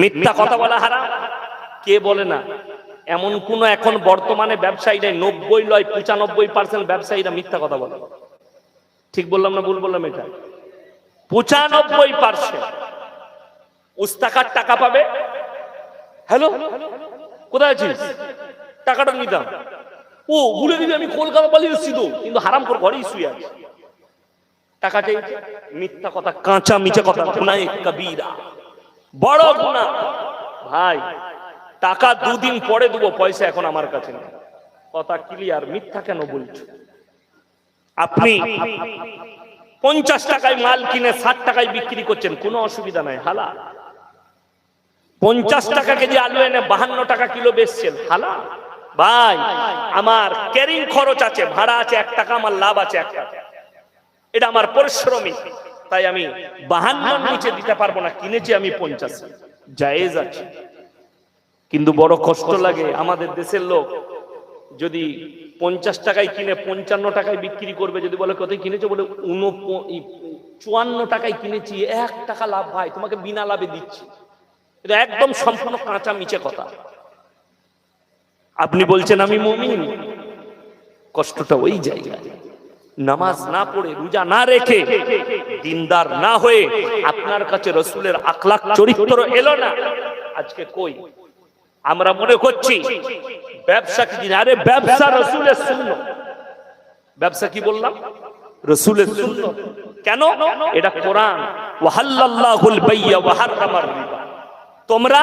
মিথ্যা কথা বলা হারাম। কে বলে না? এমন কোন এখন বর্তমানে ব্যবসায়ী নেই। নব্বই লয় পঁচানব্বই পার্সেন্ট ব্যবসায়ীরা মিথ্যা কথা বলে। ঠিক বললাম না ভুল বললাম এটা? পঁচানব্বই পার্সেন্ট উস্তাকার টাকা পাবে? হ্যালো কোথায় আছিস? টাকাটা নিতাম ও ভুলে দিবি আমি কলকাতা পালিয়ে এসেছি তো। কিন্তু হারাম করে ঘরেই শুয়ে আছি। টাকা চাইছে মিথ্যা কথা কাঁচা মিচে কথা। গুনায় কবিরা। বড় গুণা ভাই, টাকা দুদিন পরে দেবো, পয়সা এখন আমার কাছে নেই। কথা ক্লিয়ার মিথ্যা কেন বলছো? আপনি পঞ্চাশ টাকায় মাল কিনে ষাট টাকায় বিক্রি করছেন, কোনো অসুবিধা নাই হালা পঞ্চাশ টাকা কেজি আলু এনে বাহান্ন টাকা কিলো বেচছেন হালা ভাই, আমার ক্যারিং খরচ আছে, ভাড়া আছে, এক টাকা, আমার লাভ আছে, এক টাকা। এটা আমার পরিশ্রমী তাই আমি বাহান্ন নিচে দিতে পারব না, কিনেছি আমি পঞ্চাশ। জায়েজ আছে। কিন্তু বড় কষ্ট লাগে, আমাদের দেশের লোক যদি পঞ্চাশ টাকায় কিনে পঞ্চান্ন টাকায় বিক্রি করবে, যদি বলে কোথায় কিনেছো, বলে চুয়ান্ন টাকায় কিনেছি, এক টাকা লাভ ভাই, তোমাকে বিনা লাভে দিচ্ছি। এটা একদম সম্পূর্ণ কাঁচা মিচে কথা। আপনি বলছেন আমি মমিন। কষ্টটা ওই জায়গায়। নামাজ না পড়ে রোজা না রেখে দিনদার না হয়ে আপনার কাছে রসুলের আখলাখ চরিত্র এলো না। আজকে কই? আমরা মনে করছি ব্যবসা কি? আরে ব্যবসা রসুলের শূন্য ব্যবসা কি বললাম? রসুলের শূন্য কেন? এটা কোরআন। ওয়াহাল্লাল্লাহুল বাইয়া ওয়া হাররামার রিবা। তোমরা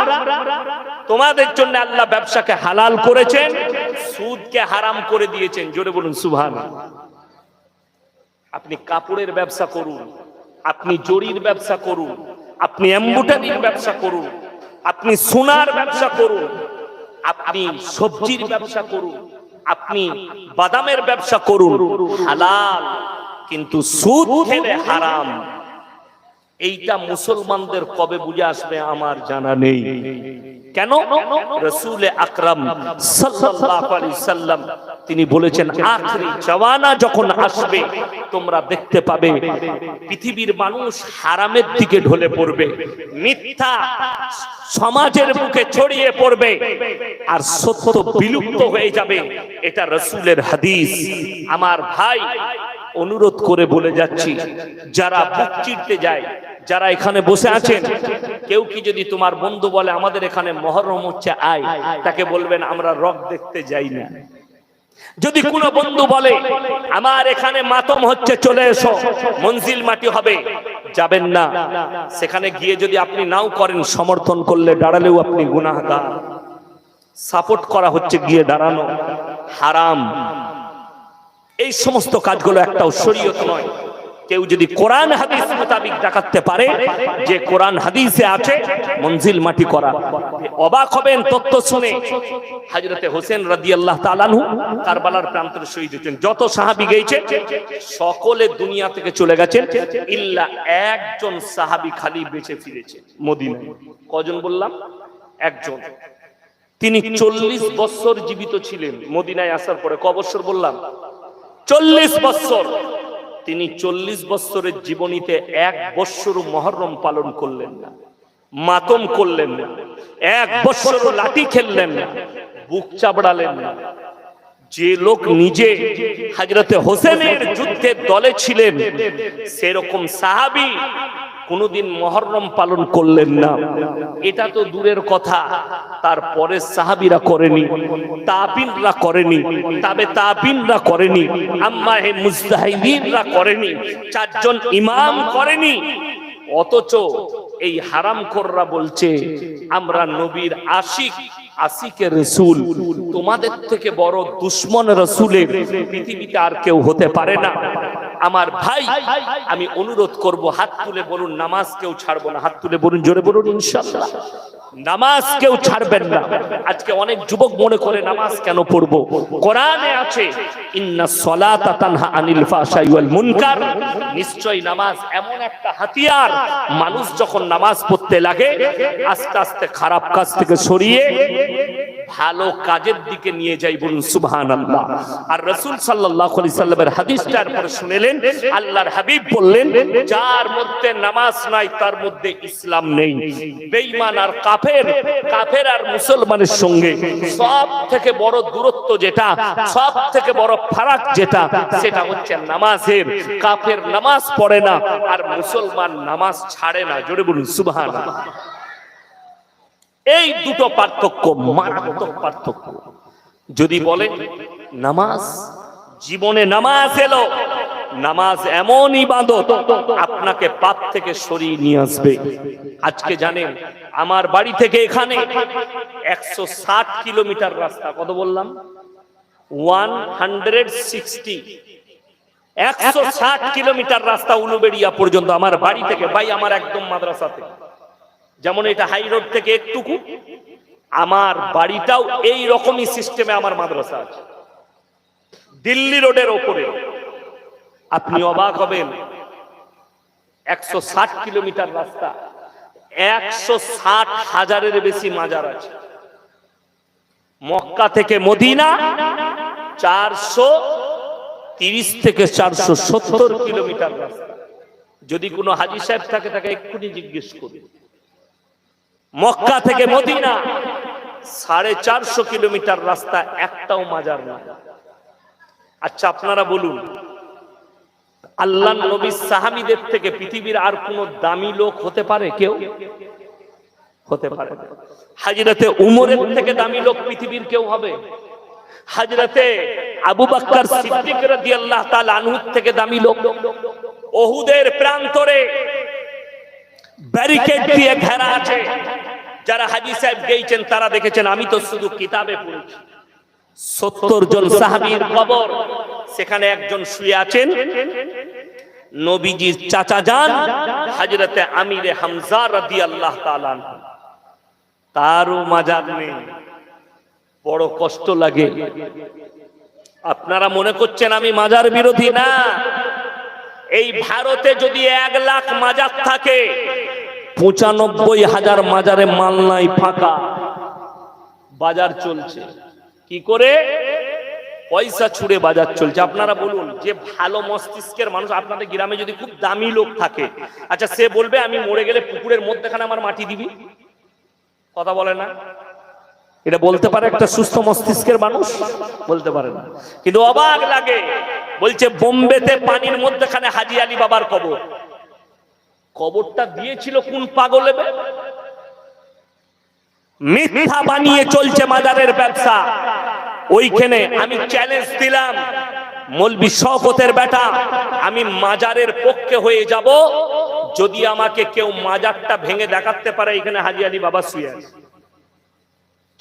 তোমাদের জন্য আল্লাহ ব্যবসাকে হালাল করেছেন, সুদকে হারাম করে দিয়েছেন। জোরে বলুন, সুবহানাল্লাহ। আপনি কাপড়ের ব্যবসা করুন, আপনি জরির ব্যবসা করুন, আপনি এম্বুটারির ব্যবসা করুন, আপনি সোনার ব্যবসা করুন, আপনি সবজির ব্যবসা করুন, আপনি বাদামের ব্যবসা করুন, হালাল, কিন্তু সুদ খেলে হারাম। এইটা মুসলমানদের কবে বুঝে আসবে আমার জানা নেই। কেন? রসুল আকরাম সাল্লাম তিনি বলেছেন, আখরি জওয়ানা যখন আসবে, তোমরা দেখতে পাবে পৃথিবীর মানুষ হারামের দিকে ঢলে পড়বে, মিথ্যা সমাজের বুকে ছড়িয়ে পড়বে আর সত্য বিলুপ্ত হয়ে যাবে। এটা রসুলের হাদিস। আমার ভাই অনুরোধ করে বলে যাচ্ছি, যারা বুক চিরতে যায়, যারা এখানে বসে আছেন, কেউ কি যদি তোমার বন্ধু বলে, আমাদের এখানে মহরম হচ্ছে, আয়। তাকে বলবেন, আমরা রক দেখতে যাই না যদি কোনো বন্ধু বলে, আমার এখানে মাতম হচ্ছে, চলে এসো, মঞ্জিল মাটি হবে। যাবেন না। সেখানে গিয়ে যদি আপনি নাও করেন, সমর্থন করলে দাঁড়ালেও আপনি গুনাহগার। সাপোর্ট করা হচ্ছে গিয়ে দাঁড়ানো। হারাম। এই সমস্ত কাজগুলো একটা শরীয়ত নয়। কেউ যদি কোরআন হাদিস মোতাবিক দেখাতে পারে, যে কোরআন হাদিসে আছে, মঞ্জিল মাটি করা। অবাক হবেন তত্ত্ব শুনে। হাজরতে হোসেন রাদিয়াল্লাহ তাআলাহু কারবালার প্রান্তরে শহীদ হয়েছেন। যত সাহাবী গেছে সকলে দুনিয়া থেকে চলে গেছেন। ইল্লা একজন সাহাবী খালি বেঁচে ফিরেছে মদিনায়। কজন বললাম? একজন। তিনি চল্লিশ বছর জীবিত ছিলেন মদিনায় আসার পরে। ক বছর বললাম? চল্লিশ বৎসর তিনি চল্লিশ বৎসরের জীবনীতে এক বৎসর মহরম পালন করলেন না, মাতম করলেন না, এক বৎসর লাঠি খেললেন না, বুক চাবড়ালেন না। যে লোক নিজে হাজরতে হোসেনের যুদ্ধের দলে ছিলেন, সেরকম সাহাবি কোনোদিন মহরম পালন করলেন না। এটা তো দূরের কথা। তারপরে সাহাবিরা করেনি, তাবিনরা করেনি, তবে তাবিনরা করেনি, আম্মা হে করেনি, চারজন ইমাম করেনি। অথচ এই হারাম হারামখোররা বলছে, আমরা নবীর আশিক আশিকে রসুল, তোমাদের থেকে বড় দুশ্মন রসুলের পৃথিবীতে আর কেউ হতে পারে না। আমার ভাই, আমি অনুরোধ করব, হাত তুলে বলুন, নামাজ কেউ ছাড়বো না। হাত তুলে বলুন, জোরে বলুন, ইনশাআল্লাহ। নামাজ কেউ ছাড়বেন না। আজকে অনেক যুবক মনে করে নামাজ কেন পড়ব? কোরআনে আছে, ইন্না সলাতা তানহা আনিল ফাহশাই ওয়াল মুনকার। নিশ্চয়ই নামাজ এমন একটা হাতিয়ার। মানুষ যখন নামাজ পড়তে লাগে, আস্তে আস্তে খারাপ কাজ থেকে সরিয়ে ভালো কাজের দিকে নিয়ে যাই বলুন সুবহান আল্লাহ আর রসুল সাল্লাহ সাল্লামের হাদিসটার পরে শুনেলেন, আল্লাহর হাবিব বললেন, যার মধ্যে নামাজ নাই, তার মধ্যে ইসলাম নেই। বেঈমান আর কাফের কাফের আর মুসলমানের সঙ্গে সব থেকে বড় দূরত্ব যেটা সব থেকে বড় ফারাক যেটা, সেটা হচ্ছে নামাজের। কাফের নামাজ পড়ে না, আর মুসলমান নামাজ ছাড়ে না, জোরে বলুন সুবহান এই দুটো পার্থক্য, মারাত্মক পার্থক্য। যদি বলেন নামাজ, জীবনে নামাজ এলো, নামাজ এমন ইবাদত আপনাকে পাপ থেকে সরিয়ে নিয়ে আসবে। আজকে জানেন, আমার বাড়ি থেকে এখানে একশো ষাট কিলোমিটার রাস্তা, কত বললাম? One hundred sixty. একশো ষাট কিলোমিটার রাস্তা উলুবেড়িয়া পর্যন্ত, আমার বাড়ি থেকে, ভাই, আমার একদম মাদ্রাসাতে। যেমন এটা হাই রোড থেকে একটুকু, আমার বাড়িটাও এই রকমই সিস্টেমে আমার মাদ্রাসা আছে। দিল্লি রোডের ওপরে। আপনি অবাক হবেন, একশো ষাট কিলোমিটার রাস্তা, একশো ষাট হাজারের বেশি মাজার আছে। মক্কা থেকে মদিনা, চারশো তিরিশ থেকে চারশো সত্তর কিলোমিটার রাস্তা। যদি কোনো হাজি সাহেব থাকে, তাকে এক্ষুনি জিজ্ঞেস করুন। মক্কা থেকে মদিনা, সাড়ে চারশো কিলোমিটার রাস্তা, একটাও মাজার না। আচ্ছা আপনারা বলুন আল্লাহ নবী সাহাবিদের থেকে পৃথিবীর আর কোন দামি লোক হতে পারে কেউ? হতে পারে। হাজরতে উমরের থেকে দামি লোক পৃথিবীর কেউ হবে? হাজরতে আবু বাক্কার সিদ্দিক রাদিয়াল্লাহু তাআলা আনহু থেকে দামি লোক? ওহুদের প্রান্তরে ব্যারিকেড দিয়ে ঘেরা আছে। যারা হাজি সাহেব গেছেন তারা দেখেছেন আমি তো শুধু কিতাবে পড়েছি। সত্তর জন সাহাবীর কবর, সেখানে একজন শুয়ে আছেন। নবীজির চাচা যান, হাজরতে আমিরে হামজা রাদিয়াল্লাহু তাআলা আনহু। তারও মাজার নেই। বড় কষ্ট লাগে। আপনারা মনে করছেন আমি মাজার বিরোধী? না। এই ভারতে যদি এক লাখ মাজার থাকে পঁচানব্বই হাজার মাজারে মাল নাই, ফাঁকা। বাজার চলছে। কি করে? পয়সা ছুড়ে বাজার চলছে। আপনারা বলুন, যে ভালো মস্তিষ্কের মানুষ, আপনাদের গ্রামে যদি খুব দামি লোক থাকে আচ্ছা সে বলবে, আমি মরে গেলে পুকুরের মধ্যেখানে আমার মাটি দিবি? কথা বলে না। এটা বলতে পারে একটা সুস্থ মস্তিষ্কের মানুষ? বলতে পারে না। কিন্তু অবাক লাগে, বলছে, বোম্বেতে পানির মধ্যেখানে হাজি আলী বাবার কবর। কবরটা দিয়েছিল কোন পাগলে? মিথ্যা বানিয়ে চলছে মাজারের ব্যবসা। ওইখানে আমি চ্যালেঞ্জ দিলাম। মলবি শওকতের বেটা আমি মাজারের পক্ষে হয়ে যাব। যদি আমাকে কেউ মাজারটা ভেঙে দেখাতে পারে এখানে হাজি আলী বাবা শুয়ে আছে।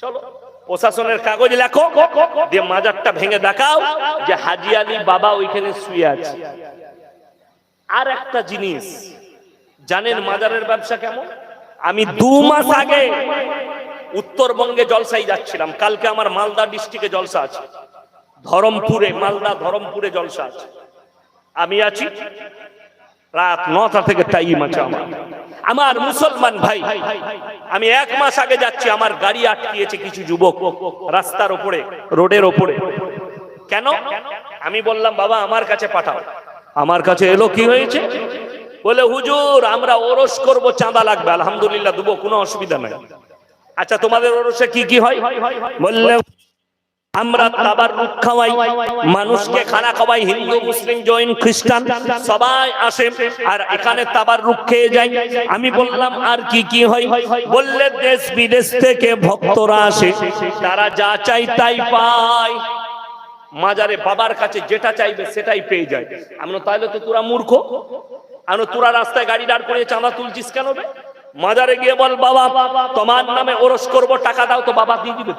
চলো প্রশাসনের কাগজ লেখো দিয়ে মাজারটা ভেঙে দেখাও যে হাজি আলী বাবা ওইখানে শুয়ে আছে। আর একটা জিনিস জানেন মাজারের ব্যবসা কেমন? আমি দু মাস আগে উত্তরবঙ্গে জলসাই যাচ্ছিলাম। কালকে আমার মালদা ডিস্ট্রিক্টে জলসা আছে। ধরমপুরে মালদা ধরমপুরে জলসা আছে। আমি আছি রাত নটা থেকে টাইম আছে আমার। আমার মুসলমান ভাই আমি এক মাস আগে যাচ্ছি আমার গাড়ি আটকিয়েছে কিছু যুবক রাস্তার ওপরে রোডের ওপরে। কেন? আমি বললাম বাবা আমার কাছে পাঠাও। আমার কাছে এলো কি হয়েছে? বলে, হুজুর, আমরা ওরস করব, চাঁদা লাগবে। আলহামদুলিল্লাহ, দেবো, কোনো অসুবিধা নাই। আচ্ছা তোমাদের ওরসে কি কি হয়? বললে, আমরা তাবার রুখ খাওয়াই, মানুষকে খানা খাওয়াই, হিন্দু, মুসলিম, জৈন, খ্রিস্টান, সবাই আসে আর এখানে তাবার রুখ খেয়ে যায়। আমি বললাম, আর কি কি হয়? বললে, দেশ বিদেশ থেকে ভক্তরা আসে, তারা যা চাই তাই পায়। মাজারে বাবার কাছে যেটা চাইবে, সেটাই পেয়ে যায়। আমরা তাহলে তো তোরা মূর্খ। বললাম, তোরা রাস্তায় গাড়ি দাঁড় করে চাঁদা তুলছিস কেন বে? মাজারে গিয়ে বল বাবা তোমার নামে ওরস করব টাকা দাও তো বাবা দিয়ে দিবে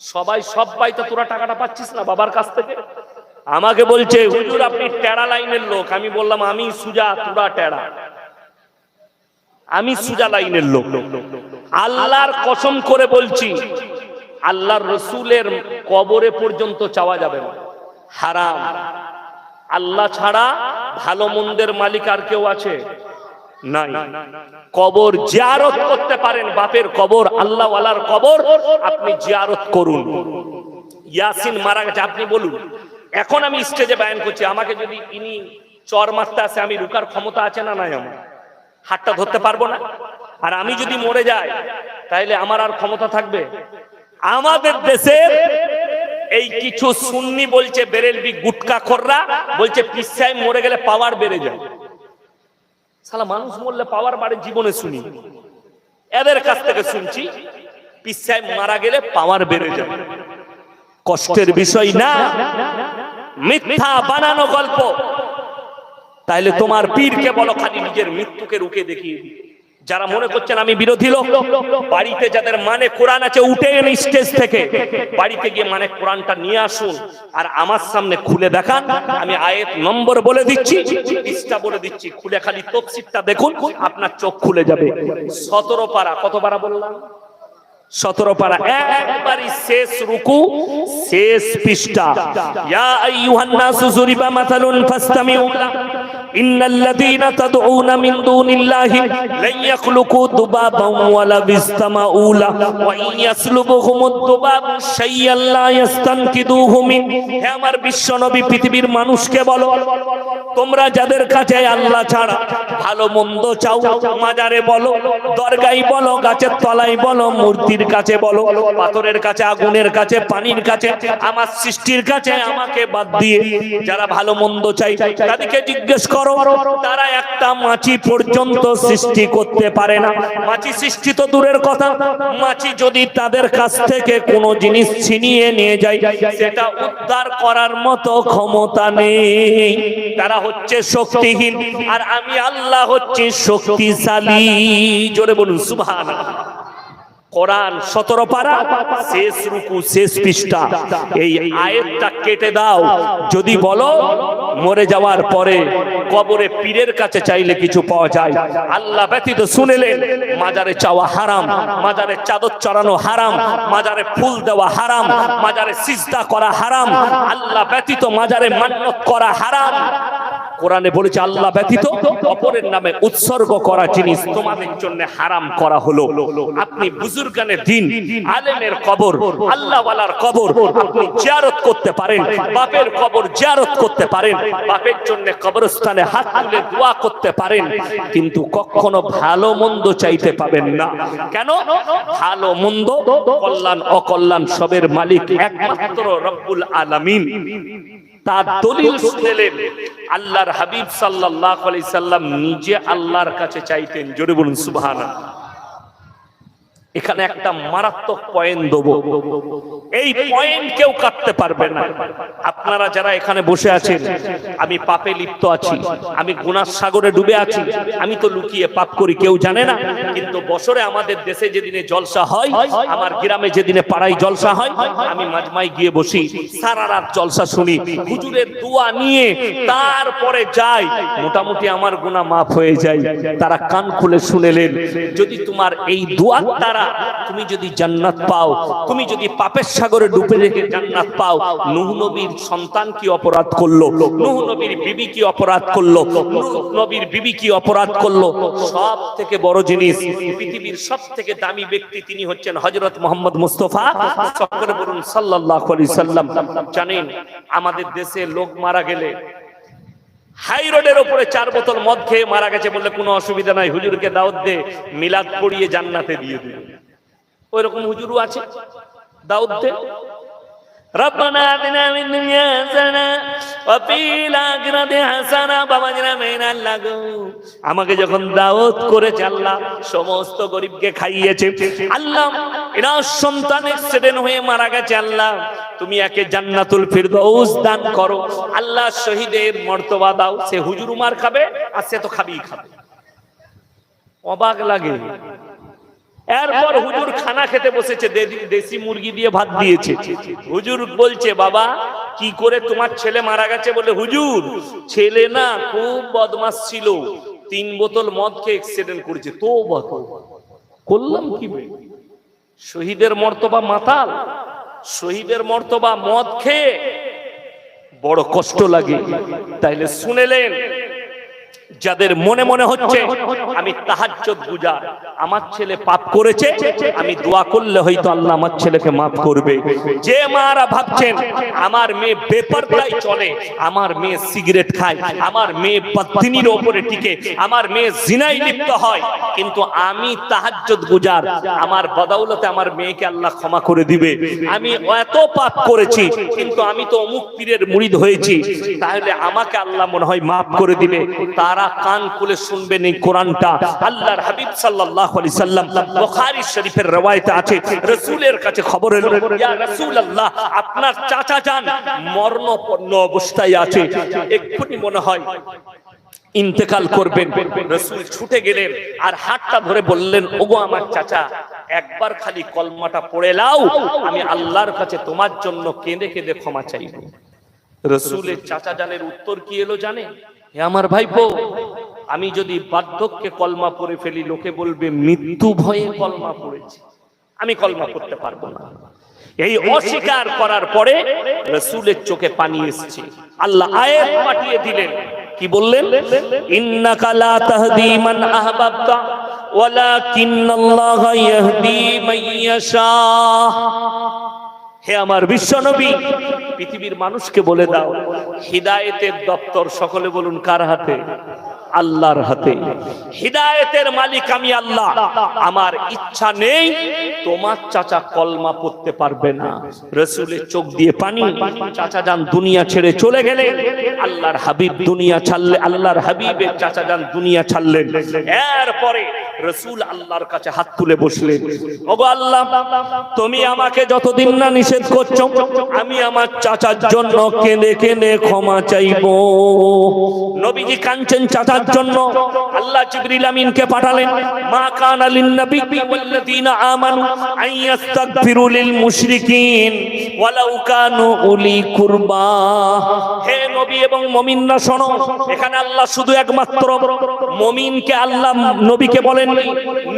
সবাই সব পাইতে তোরা টাকাটা পাচ্ছিস না বাবার কাছ থেকে? আমাকে বলছে হুজুর আপনি টেরা লাইনের লোক। আমি বললাম আমি সুজা তোরা টেরা আমি সুজা লাইনের লোক। আল্লাহর কসম করে বলছি আল্লাহর রসুলের কবরে পর্যন্ত চাওয়া যাবে না। হারাম। আল্লাহ ছাড়া ভালো মন্দের মালিক আর কেউ আছে? নাই। কবর জিয়ারত করতে পারেন বাপের কবর আল্লাহ ওয়ালার কবর আপনি জিয়ারত করুন। ইয়াসিন মারা গেছে আপনি বলুন। এখন আমি স্টেজে বায়ান করছি আমাকে যদি ইনি চর মারতে আসে আমি রুকার ক্ষমতা আছে না নাই আমার? হাতটা ধরতে পারব না? আর আমি যদি মরে যাই তাহলে আমার আর ক্ষমতা থাকবে? আমাদের দেশের এই কিছু সুন্নি বলছে, বেরেলবি গুটকা খররা, বলছে পিসাই মরে গেলে পাওয়ার বেড়ে যায়। সালা মানুষ মরলে পাওয়ার বাড়ে জীবনে শুনি। এদের কাছ থেকে শুনছি পিসাই মারা গেলে পাওয়ার বেড়ে যায়। কষ্টের বিষয় না, মিথ্যা বানানো গল্প। তাইলে তোমার পীরকে বলো খালি নিজের মৃত্যুকে রুকে দেখিয়ে দিই। যারা মনে করছেন আমি বিরোধী লোক, বাড়িতে যাদের মানে কোরআন আছে, উঠে এন স্টেজ থেকে। বাড়িতে গিয়ে মানে কোরআনটা নিয়ে আসুন আর আমার সামনে খুলে দেখান। আমি আয়েত নম্বর বলে দিচ্ছি বলে দিচ্ছি, খুলে খালি তফসিরটা দেখুন, আপনার চোখ খুলে যাবে। সতেরো পারা, কত পারা বললাম? সতেরো পারা, একবারই শেষ রুকু, শেষ পৃষ্ঠা। ইয়া আইয়ুহান নাসু যুরিবা মাতালুন ফাসতামিউ বিশ্বনবী, পৃথিবীর মানুষকে বলো, তোমরা যাদের কাছে আল্লাহ ছাড়া ভালো মন্দ চাও, মাজারে বলো দরগাই বলো, গাছের তলায় বলো, মূর্তির কাছে বলো, পাথরের কাছে, আগুনের কাছে, পানির কাছে, আমার সৃষ্টির কাছে, আমাকে বাদ দিয়ে যারা ভালো মন্দ চাই তাদেরকে জিজ্ঞেস করো তারা একটা মাছি পর্যন্ত সৃষ্টি করতে পারে না। মাছি সৃষ্টি তো দূরের কথা। মাছি যদি তাদের কাছ থেকে কোনো জিনিস ছিনিয়ে নিয়ে যায়, সেটা উদ্ধার করার মতো ক্ষমতা নেই। তারা হচ্ছে শক্তিহীন। আর আমি আল্লাহ হচ্ছে শক্তিশালী। জোরে বলুন সুবহান কোরআন সতেরো পারা, শেষ রুকু, শেষ পৃষ্ঠা। এই আয়াতটা কেটে দাও। যদি বলো, মরে যাওয়ার পরে কবরে পীরের কাছে চাইলে কিছু পাওয়া যায়। আল্লাহ ব্যতীত শুনেলেন, মাজারে চাওয়া হারাম, মাজারে চাদর চড়ানো হারাম, মাজারে ফুল দেওয়া হারাম, মাজারে সিজদা করা হারাম, আল্লাহ ব্যতীত মাজারে মান্নত করা হারাম। কোরআনে বলেছে, আল্লাহ ব্যতীত অপরের নামে উৎসর্গ করা জিনিস তোমাদের জন্য হারাম করা হলো। আপনি কিন্তু কখনো ভালো মন্দ চাইতে পাবেন না। কেন? ভালো মন্দ, কল্যাণ, অকল্যাণ সবের মালিক একমাত্র রব্বুল আলামিন। তার দলিল শুনলেন, আল্লাহর হাবিব সাল্লাল্লাহু আলাইহি সাল্লাম নিজে আল্লাহর কাছে চাইতেন, জোরে বলুন সুবহানাল্লাহ। এখানে একটা মারাত্মক পয়েন্ট দেবো। এই পয়েন্ট কেউ কাটতে পারবে না। আপনারা যারা এখানে বসে আছেন, আমি পাপে লিপ্ত আছি, আমি গুনার সাগরে ডুবে আছি, আমি তো লুকিয়ে পাপ করি, কেউ জানে না। কিন্তু বছরে আমাদের দেশে যেদিনে জলসা হয়, আমার গ্রামে যেদিনে পাড়ায় জলসা হয়, আমি মাঝমাই গিয়ে বসি, সারা রাত জলসা শুনি, হুজুরের দোয়া নিয়ে তারপরে যাই, মোটামুটি আমার গুনাহ মাফ হয়ে যায়। তারা কান খুলে শুনেলেন, যদি তোমার এই দোয়ার দ্বারা তুমি যদি জান্নাত পাও, তুমি যদি পাপের সাগরে ডুবে রেখে জান্নাত পাও, নূহ নবীর সন্তান কি অপরাধ করল? নূহ নবীর বিবি কি অপরাধ করল? নবীর বিবি কি অপরাধ করল? সব থেকে বড় জিনিস, পৃথিবীর সব থেকে দামি ব্যক্তি তিনি হচ্ছেন হযরত মোহাম্মদ মুস্তাফা। সকলে বলুন সাল্লাল্লাহু আলাইহি সাল্লাম। জানেন, আমাদের দেশে লোক মারা গেলে হাই রোডের ওপরে চার বোতল মদ খেয়ে মারা গেছে বললে কোনো অসুবিধা নাই হুজুরকে দাওয়াত দে মিলাদ পড়িয়ে জান্নাতে দিয়ে দিবে ওই রকম হুজুরও আছে দাউদ দে ربنا آتنا من الدنيا حسنة وفي الآخرة حسنة বাবাজিরা মেন আল্লাহ গো আমাকে যখন দাওয়াত করেছে আল্লাহ সমস্ত গরিবকে খাইয়েছে আল্লাহ এরা সন্তান অ্যাক্সিডেন্ট হয়ে মারা গেছে আল্লাহ তুমি একে জান্নাতুল ফিরদৌস দান করো। আল্লাহ শহীদের মর্তবা দাও। সে হুজুর উমার খাবে আর সে তো খাবেই খাবে। অবাক লাগে। এরপর হুজুর খানা খেতে বসেছে দেশি মুরগি দিয়ে ভাত দিয়েছে। হুজুর বলছে, বাবা, কি করে তোমার ছেলে মারা গেছে বলে হুজুর? ছেলে না খুব বদমাস ছিল। তিন বোতল মদ খেয়ে এক্সিডেন্ট করেছে। তো বত করলাম কি শহীদের মর্তবা মাতাল। শহীদের মর্তবা মদ খেয়ে বড় কষ্ট লাগে। তাইলে শুনেলেন যাদের মনে মনে হচ্ছে, আমি তাহাজ্জুদ গুজার। আমার ছেলে পাপ করেছে, আমি দোয়া করলে হয়তো আল্লাহ আমার ছেলেকে মাফ করবে। যে মারা ভাবছেন, আমার মেয়ে বেপরদায় চলে, আমার মেয়ে সিগারেট খায়, আমার মেয়ে পত্নীর ওপরে টিকে, আমার মেয়ে জিনাই লিপ্ত হয়, কিন্তু আমি তাহাজ্জুদ গুজার। আমার বদৌলতে আমার মেয়েকে আল্লাহ ক্ষমা করে দিবে। আমি এত পাপ করেছি, কিন্তু আমি তো অমুক পীরের মুড়িদ হয়েছি। তাহলে আমাকে আল্লাহ মনে হয় মাফ করে দিবে। তারা কান খুলে শুনবেন এই কোরআনটা। আল্লাহর হাবিব সাল্লাল্লাহু আলাইহি সাল্লাম বুখারী শরীফের রওয়ায়েতে আছে। রাসূলের কাছে খবর এলো, ইয়া রাসূলুল্লাহ, আপনার চাচা যান মরণপন্ন অবস্থায় আছে। এক্ষুনি মনে হয় ইন্তেকাল করবেন। রসুল ছুটে গেলেন আর হাতটা ধরে বললেন, ওগো আমার চাচা, একবার খালি কলমাটা পড়ে লাও আমি আল্লাহর কাছে তোমার জন্য কেঁদে কেঁদে ক্ষমা চাইব। রসুলের চাচা জানের উত্তর কি এলো জানে? হে আমার ভাইপো, আমি যদি বার্ধক্যে কলমা পড়ে ফেলি, লোকে বলবে, মৃত্যু ভয়ে কলমা পড়েছে। আমি কলমা করতে পারব না। এই অস্বীকার করার পরে রসুলের চোখে পানি এসেছে। আল্লাহ আয়াত পাঠিয়ে দিলেন। কি বললেন? ইন্নাকা লা তাহদি মান আহবাবতা, ওয়ালাকিন্নাল্লাহা ইয়াহদি মান ইয়াশা। হে আমার বিশ্বনবী পৃথিবীর মানুষকে বলে দাও হিদায়েতের দপ্তর সকলে বলুন কার হাতে? আল্লাহর হাতে। হিদায়েতের মালিক আমি আল্লাহ। আমার ইচ্ছা নেই তোমার চাচা কলমা পড়তে পারবে না। রসুলের চোখ দিয়ে পানি। চাচা যান দুনিয়া ছেড়ে চলে গেলেন আল্লাহর হাবিব দুনিয়া ছাড়লে, আল্লাহর হাবিবের চাচা যান দুনিয়া ছাড়লেন। এরপরে রসুল আল্লাহর কাছে হাত তুলে বসলেন। ওগো আল্লাহ, তুমি আমাকে যতদিন না নিষেধ করছ, আমি আমার চাচার জন্য কেঁদে কেঁদে ক্ষমা চাইব। নবীজি কাঞ্চন চাচার জন্য আল্লাহ জিবরিল আমিনকে পাঠালেন, মা কানা লিন নবী ওয়াল্লাযীনা আমানু আন ইস্তাগফিরু লিল মুশরিকিন ওয়ালাউ কানু উলি কুরবা। হে নবী এবং মুমিনরা শোনো, এখানে আল্লাহ শুধু একমাত্র মুমিনকে আল্লাহ নবীকে বলেন,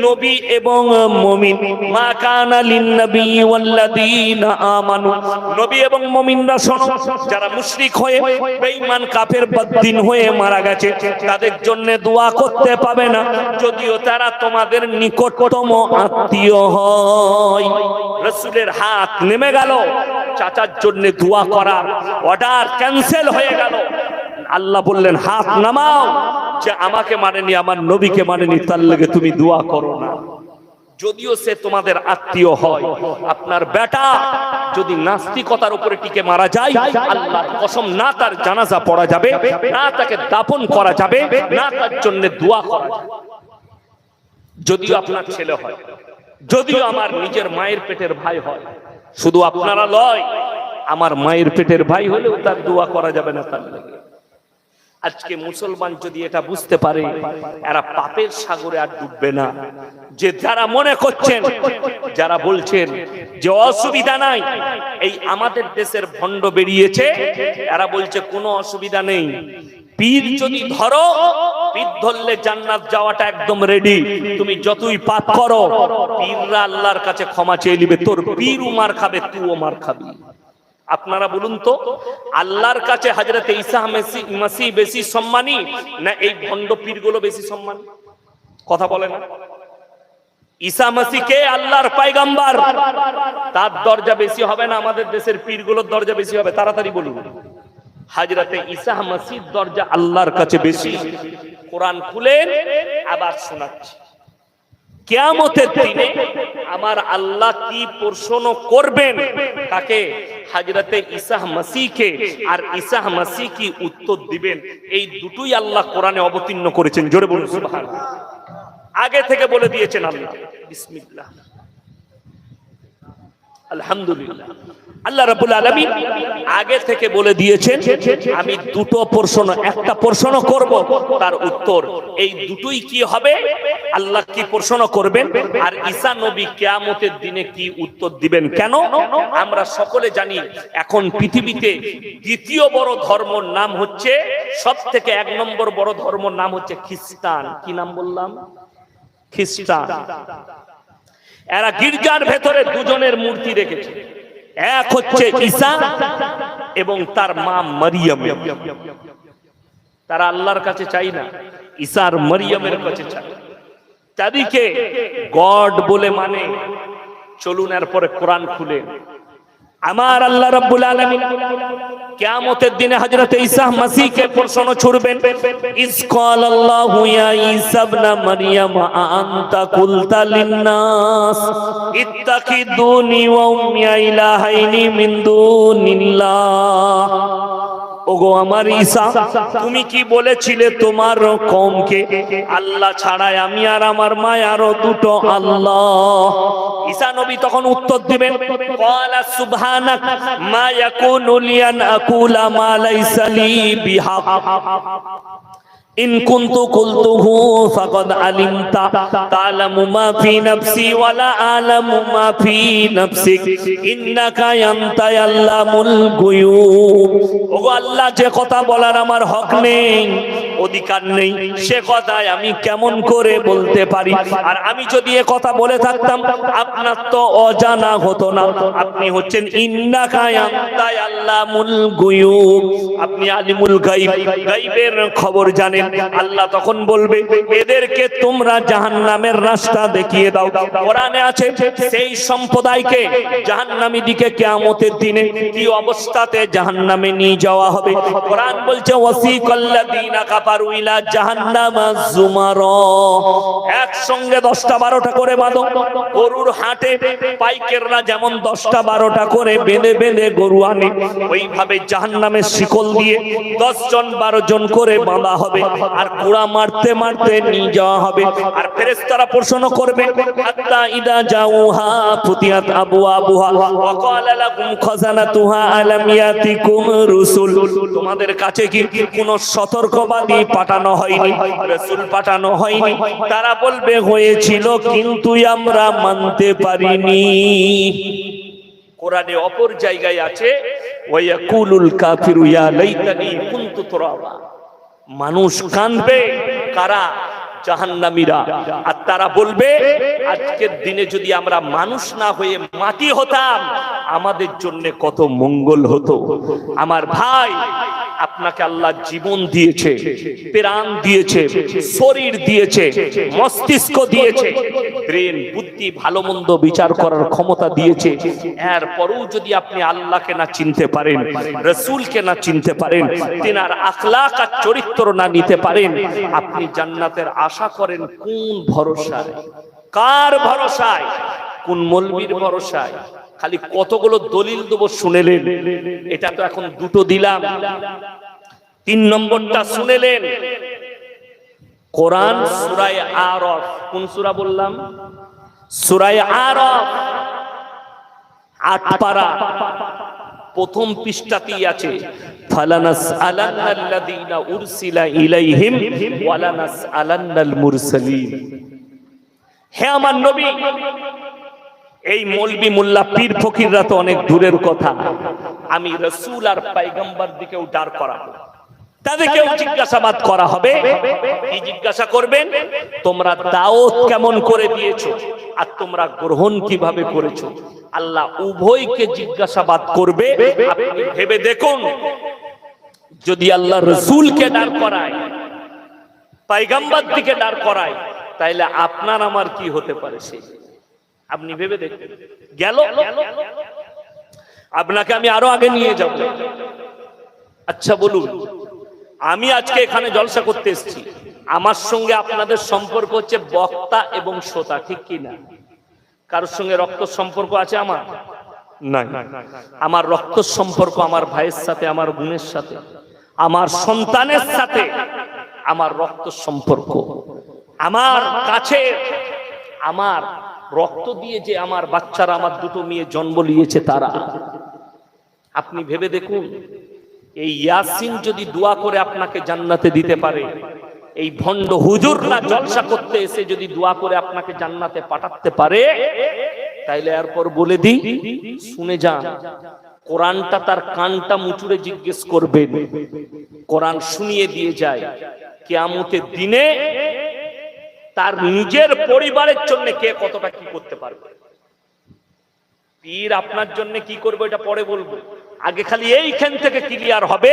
নবী এবং মুমিন। মা কানা লিন নবী ওয়াল্লাযীনা আমানু নবী এবং মুমিনরা শোনো, যারা মুশরিক হয়ে, বেঈমান কাফের বদ্দিন হয়ে মারা গেছে, তাদের জন্য দোয়া করতে পাবে না। যদিও তারা তোমাদের নিকটতম আত্মীয় হয়। রসুলের হাত নেমে গেল। চাচার জন্য দোয়া করার অর্ডার ক্যান্সেল হয়ে গেল। আল্লাহ বললেন, হাত নামাও। যে আমাকে মানেনি আমার নবীকে মানেনি তার লেগে তুমি দোয়া করো না। যদিও সে তোমাদের আত্মীয় হয়, আপনার বেটা যদি নাস্তিকতার উপরে টিকে মারা যায় আল্লাহ কসম না তার জানাজা পড়া যাবে না তাকে দাপন করা যাবে। না তার জন্য দোয়া করা যাবে। যদিও আপনার ছেলে হয় যদিও আমার নিজের মায়ের পেটের ভাই হয় শুধু আপনারা লয় আমার মায়ের পেটের ভাই হলেও তার দোয়া করা যাবে না তার লাগে। আজকে মুসলমান যদি এটা বুঝতে পারে, এরা পাপের সাগরে আর ডুববে না। যে যারা মনে করছেন, যারা বলছেন যে অসুবিধা নাই, এই আমাদের দেশের ভণ্ড বেরিয়েছে, এরা বলছে কোনো অসুবিধা নেই। পীর যদি ধরো, পীর ধরলে জান্নাত যাওয়াটা একদম রেডি তুমি যতই পাপ করো, পীররা আল্লাহর কাছে ক্ষমা চেয়ে নিবে। তোর পীর উমার খাবে তুইও মার খাবি। আপনারা বলুন তো, আল্লাহর কাছে হাজরতে ঈসা মেসি বেশি সম্মানী না এই ভণ্ড পীরগুলো বেশি সম্মানী? কথা বলে না। ঈসা মাসি কে? আল্লাহর পাইগাম্বার। তার দরজা বেশি হবে না আমাদের দেশের পীরগুলোর দরজা বেশি হবে, তাড়াতাড়ি বলুন। হাজরাতে ঈসা মাসির দরজা আল্লাহর কাছে বেশি। কোরআন খুলেন, আবার শোনাচ্ছি। কেয়ামতের দিনে আমার আল্লাহ কি প্রশ্ন করবেন তাকে হাজরাতে ইসাহ মাসিকে আর ইসাহ মাসি কি উত্তর দিবেন। এই দুটোই আল্লাহ কোরআনে অবতীর্ণ করেছেন। জোরে বলুন আগে থেকে বলে দিয়েছেন আল্লাহ। বিসমিল্লাহ। আলহামদুলিল্লাহ। আল্লাহ রাবুল আলামিন আগে থেকে বলে দিয়েছেন, আমি দুটো প্রশ্ন একটা প্রশ্ন করব, তার উত্তর। এই দুটোই কি হবে? আল্লাহ কি প্রশ্ন করবেন? আর ঈসা নবী কিয়ামতের দিনে কি উত্তর দিবেন কেন? আমরা সকলে জানি, এখন পৃথিবীতে দ্বিতীয় বড় ধর্মর নাম হচ্ছে সব থেকে এক নম্বর বড় ধর্মর নাম হচ্ছে খ্রিস্টান। কি নাম বললাম? খ্রিস্টান। এরা গির্জার ভেতরে দুজনের মূর্তি রেখেছে। এক হচ্ছে ঈসা এবং তার মা মারিয়াম। তারা আল্লাহর কাছে চাই না ঈসার মরিয়মের কাছে চাই তাদেরকে গড বলে মানে চলুন এরপরে কোরআন খুলে। আমার আল্লাহ রাব্বুল আলামিন কিয়ামতের দিনে হযরত ঈসা মাসীহকে প্রশ্ন ছুড়বেন, ইস আল্লাহু ইয়া ঈসা ইবনে মারইয়াম আনতা কুলতা লিন-নাস? ইত্তাখিদুনি ওয়া উম্মি ইলাহাইনি মিন দুনিল্লাহ। ওগো আমার ঈসা, তুমি কি বলেছিলে তোমার কমকে? আল্লাহ ছাড়াই আমি আর আমার মা আরও দুটো আল্লাহ। ঈসা নবী তখন উত্তর দিবেন ক্বালা সুবহানাক, মা ইয়াকুনু লিয়ান আকুলা মা লাইসা লি বিহাক। ইন কুনতু কুলতুহু ফাকাদ আলিমতা। তা'লামু মা ফি নাফসি ওয়া লা আ'লামু মা ফি নাফসিক। ইন্নাকা আনতায়াল্লামুল গুয়ুব। ওগো আল্লাহ, যে কথা বলার আমার হক নেই। অধিকার নেই। সে কথায় আমি কেমন করে বলতে পারি? আর আমি যদি এ কথা বলে থাকতাম, আপনার তো অজানা হতো না। আপনি হচ্ছেন ইন্নাকা আনতা আল্লামুল গুয়ুব। আপনি আলিমুল গাইব গাইবের খবর জানেন। আল্লাহ তখন বলবে, এদেরকে তোমরা জাহান্নামের রাস্তা দেখিয়ে দাও। কোরআনে আছে, সেই সম্প্রদায়কে জাহান্নামী দিকে কিয়ামতের দিনে কি অবস্থাতে জাহান্নামে নিয়ে যাওয়া হবে? কোরআন বলছে, ওয়াসিকাল্লাযীনা কাফারু। ইলা 10টা 12টা করে বাঁধো। গরুর হাটে যেমন 10টা 12টা করে বেঁধে বেঁধে গরু আনে, ওইভাবে জাহান্নামের শিকল দিয়ে 10 জন 12 জন করে বাঁধা হবে। আর মারতে মারতে নিয়ে যাওয়া হবে। আর প্রশ্ন করবে ইদা ফুতিয়াত লাকুম খাজানাতুহা আলাম ইয়াতিকুম রুসুল। তোমাদের কাছে কি কোনো সতর্কবাদী পাঠানো হয়নি, রাসূল পাঠানো হয়নি। তারা বলবে, হয়েছিল কিন্তু আমরা মানতে পারিনি। কোরআনে অপর জায়গায় আছে, ওয়ায়াকুলুল কাফিরু ইয়া লাইতানি কুনতু তুরাবা। মানুষ কাঁদবে, কারা? জাহান্নামীরা। আর তারা বলবে, আজকের দিনে যদি আমরা মানুষ না হয়ে মাটি হতাম, আমাদের জন্য কত মঙ্গল হতো। আমার ভাই আপনাকে আল্লাহ জীবন দিয়েছে, প্রাণ দিয়েছে, শরীর দিয়েছে, মস্তিষ্ক দিয়েছে, ব্রেন, বুদ্ধি, ভালো মন্দ বিচার করার ক্ষমতা দিয়েছে। এরপরেও যদি আপনি আল্লাহকে না চিনতে পারেন, রসুলকে না চিনতে পারেন, তিনার আখলাক আর চরিত্র না নিতে পারেন, আপনি জান্নাতের আশা করেন কোন ভরসায়? কার ভরসায়? কোন মলবির ভরসায়? খালি কতগুলো দলিল দেবো শুনেলেন। এটা তো এখন দুটো দিলাম। তিন নম্বরটা শুনেলেন। কোরআন সুরায় আরফ। কোন সুরা বললাম? সুরায় আরফ। আট পারা প্রথম পৃষ্ঠাতেই আছে ফালানাস আলান্নাল্লাযীনা উরসিলা ইলাইহিম ওয়ালানাস আলান্নাল মুরসালিন। হে আমার নবী এই মলবি মোল্লা পীর ফকিররা তো অনেক দূরের কথা। আমি রসুল আর পাইগম্বার দিকেও করাবো। তাদেরকেও জিজ্ঞাসাবাদ করা হবে। কি জিজ্ঞাসা করবেন? তোমরা দাওয়াত কেমন করে দিয়েছ? আর তোমরা গ্রহণ কীভাবে করেছ? আল্লাহ উভয়কে জিজ্ঞাসাবাদ করবে। আপনি ভেবে দেখুন। যদি আল্লাহ রসুলকে দাঁড় করায়, পাইগাম্বার দিকে দাঁড় করায়, তাইলে আপনার আমার কি হতে পারে সেই? আপনি ভেবে দেখুন। গেল? আপনাকে আমি আরও আগে নিয়ে যাব। আচ্ছা বলুন। আমি আজকে এখানে জলসা করতে এসেছি। আমার সঙ্গে আপনাদের সম্পর্ক হচ্ছে বক্তা এবং শ্রোতা, ঠিক কি না? কারোর সঙ্গে রক্ত সম্পর্ক আছে আমার? নাই। আমার রক্ত সম্পর্ক আমার ভাইয়ের সাথে, আমার বোনের সাথে, আমার সন্তানের সাথে আমার রক্ত সম্পর্ক। আমার কাছে আমার রক্ত দিয়ে যে আমার বাচ্চারা, আমার দুটো মেয়ে জন্ম নিয়েছে তারা। আপনি ভেবে দেখুন, এই ইয়াসিন যদি দোয়া করে আপনাকে জান্নাতে দিতে পারে, এই ভণ্ড হুজুররা জলসা করতে এসে যদি দোয়া করে আপনাকে জান্নাতে পাঠাতে পারে, তাইলে এরপর বলে দিই, শুনে যান, কোরআনটা তার কানটা মুচুরে জিজ্ঞেস করবেন। কোরআন শুনিয়ে দিয়ে যায়, কেয়ামতের দিনে তার নিজের পরিবারের জন্য কে কতটা কি করতে পারবে? পীর আপনার জন্য কি করবে এটা পরে বলব। আগে খালি এইখান থেকে ক্লিয়ার হবে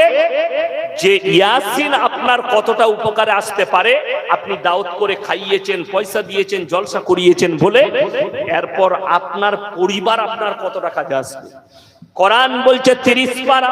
যে ইয়াসিন আপনার কতটা উপকারে আসতে পারে। আপনি দাওয়াত করে খাইয়েছেন, পয়সা দিয়েছেন, জলসা করিয়েছেন বলে। এরপর আপনার পরিবার আপনার কতটা কাজে আসবে? কোরআন বলছে তিরিশ পারা।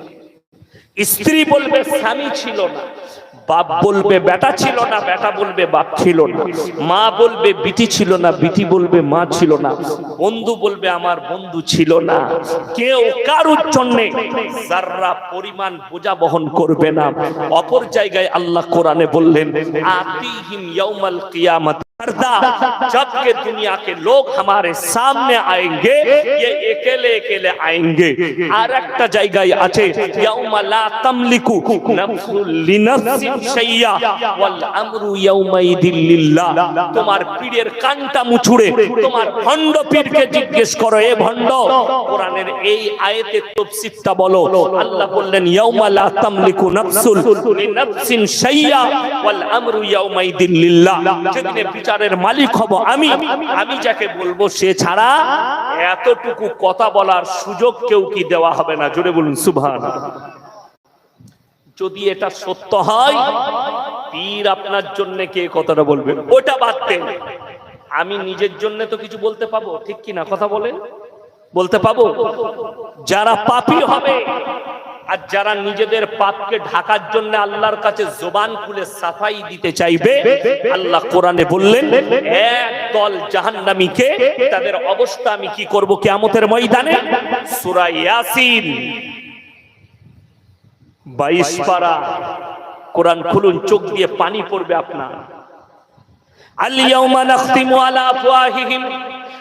স্ত্রী বলবে, স্বামী ছিল না। বাপ বলবে, বেটা ছিল না, বেটা বলবে, বাপ ছিল না। মা বলবে, বিটি ছিল না, বিটি বলবে, মা ছিল না। বন্ধু বলবে, আমার বন্ধু ছিল না। কেউ কারুর জন্য যাররা পরিমাণ বোঝা বহন করবে না। অপর জায়গায় আল্লাহ কোরআনে বললেন, আতিহিম ইয়াউমাল কিয়ামত पर्दा जब के दुनिया के लोग हमारे सामने आएंगे ये अकेले अकेले आएंगे আর একটা জায়গায় আছে ইয়াউমা লা তামলিকু নাফসুল লিনাফসিন শাইয়া ওয়াল আমরু ইয়াউমাইদিন লিল্লাহ তোমার পীরের কানটা মুছুড়ে তোমার ভণ্ড পীরকে জিজ্ঞেস করো এ ভণ্ড কোরআনের এই আয়াতের তাফসীরটা বলো আল্লাহ বললেন ইয়াউমা লা তামলিকু নাফসুল লিনাফসিন শাইয়া ওয়াল আমরু ইয়াউমাইদিন লিল্লাহ যেদিনে বিচারের মালিক হব আমি। আমি যাকে বলব সে ছাড়া এতটুকু কথা বলার সুযোগ কেউ কি দেওয়া হবে না? জোরে বলুন সুভান যদি এটা সত্য হয়, পীর আপনার জন্য কে কথাটা বলবে? ওটা বাদ আমি নিজের জন্য তো কিছু বলতে পাবো, ঠিক কি না কথা বলেন। বলতে পাবো? যারা পাপি হবে আর যারা নিজেদের পাপকে ঢাকার জন্য আল্লাহর কাছে জোবান খুলে সাফাই দিতে চাইবে, আল্লাহ কোরআনে বললেন, এক দল জাহান্নামীকে, তাদের অবস্থা আমি কি করব কিয়ামতের ময়দানে? সূরা ইয়াসিন। 22 পারা। কোরআন খুলুন, চোখ দিয়ে পানি পড়বে আপনার। আলিয়াউমা নাখতিমু আলা আফওয়াহিহিম।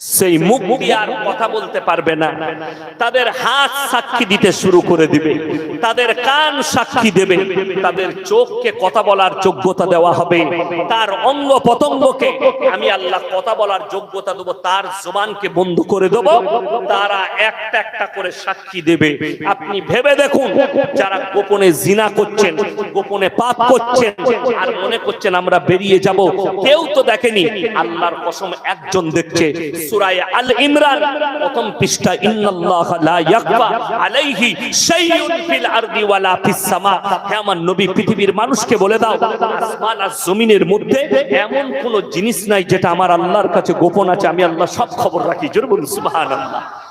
সেই মুখ দিয়ে আর কথা বলতে পারবে না। তাদের হাত সাক্ষী দিতে শুরু করে দিবে। তাদের কান সাক্ষী দেবে। তাদের চোখকে কথা বলার যোগ্যতা দেওয়া হবে। তার অঙ্গ পতঙ্গকে আমি আল্লাহ কথা বলার যোগ্যতা দেবো। তার জবানকে বন্ধ করে দেবো। তারা একটা একটা করে সাক্ষী দেবে। আপনি ভেবে দেখুন যারা গোপনে জিনা করছেন গোপনে পাপ করছেন আর মনে করছেন আমরা বেরিয়ে যাব। কেউ তো দেখেনি আল্লাহর কসম একজন দেখছে। আমার পৃথিবীর মানুষকে বলে দাও জমিনের মধ্যে এমন কোন জিনিস নাই যেটা আমার আল্লাহর কাছে গোপন আছে। আমি আল্লাহ সব খবর রাখি। জোর বলুন, সুবহানাল্লাহ।